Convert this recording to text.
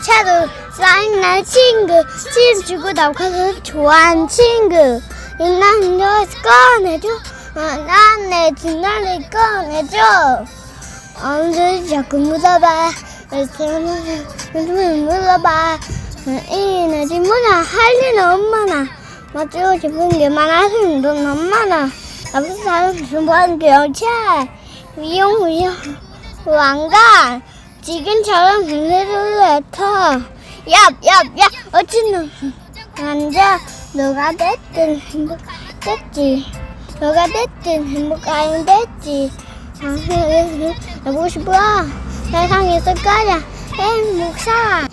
차도 날 친구 침 주고 나가서 좋아하는 친구. 나는 너 꺼내줘. 난내 진나를 꺼내줘. 언제 자꾸 물어봐. 요즘은 물어봐. 이나 지문아 할 일은 얼마나. 맞추고 싶은 게 많아서 돈 얼마나. 나쁜 사람 좋아하는 경찰 위용 위용. 왕관. 지금처럼 얍얍얍. 어찌는 앉아. 너가 됐든 행복됐지. 너가 됐든 행복하면 됐지. 아, 보고 싶어. 세상에 있을 거야. 행복사